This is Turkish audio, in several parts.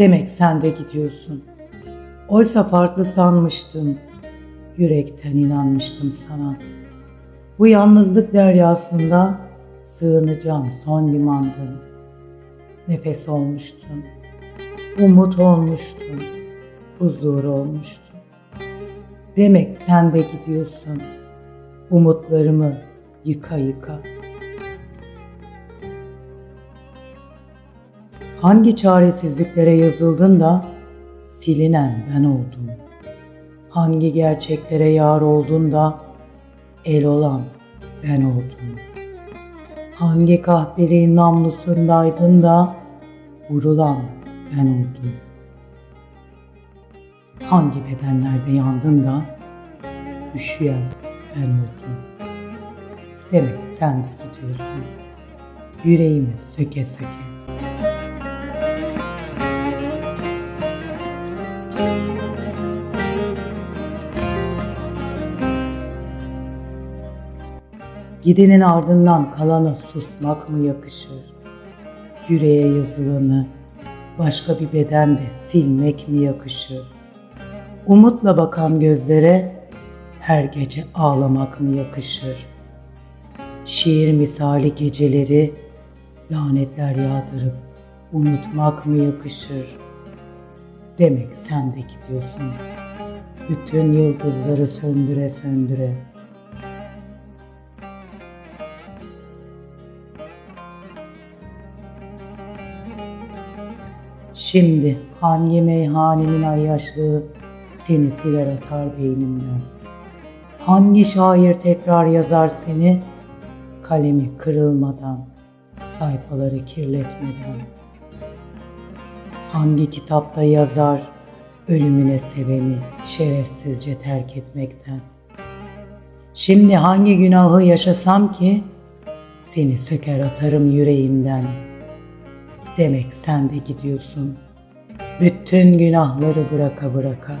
Demek sen de gidiyorsun. Oysa farklı sanmıştım. Yürekten inanmıştım sana. Bu yalnızlık deryasında sığınacağım son limandın. Nefes olmuştun. Umut olmuştun. Huzur olmuştun. Demek sen de gidiyorsun. Umutlarımı yıka yıka. Hangi çaresizliklere yazıldın da silinen ben oldum. Hangi gerçeklere yar oldun da el olan ben oldum. Hangi kahpeliğin namlusundaydın da vurulan ben oldum. Hangi bedenlerde yandın da üşüyen ben oldum. Demek sen de gidiyorsun. Yüreğimi söke söke. Gidenin ardından kalana susmak mı yakışır? Yüreğe yazılanı başka bir bedende silmek mi yakışır? Umutla bakan gözlere her gece ağlamak mı yakışır? Şiir misali geceleri lanetler yağdırıp unutmak mı yakışır? Demek sen de gidiyorsun. Bütün yıldızları söndüre söndüre. Şimdi hangi meyhanenin ayyaşlığı seni siler atar beynimden? Hangi şair tekrar yazar seni kalemi kırılmadan, sayfaları kirletmeden? Hangi kitapta yazar ölümüne seveni şerefsizce terk etmekten? Şimdi hangi günahı yaşasam ki seni söker atarım yüreğimden. Demek sen de gidiyorsun. Bütün günahları bıraka bıraka.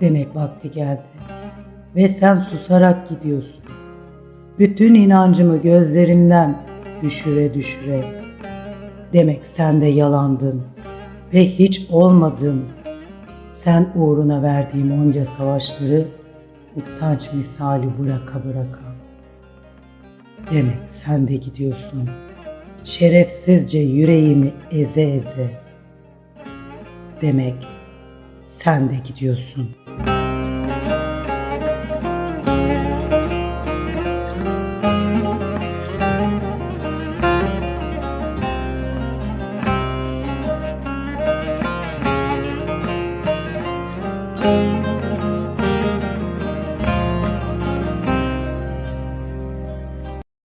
Demek vakti geldi ve sen susarak gidiyorsun. Bütün inancımı gözlerimden düşüre düşüre. Demek sen de yalandın ve hiç olmadın. Sen uğruna verdiğim onca savaşları utanç misali bıraka bıraka. Demek sen de gidiyorsun. Şerefsizce yüreğimi eze eze. Demek sen de gidiyorsun. Música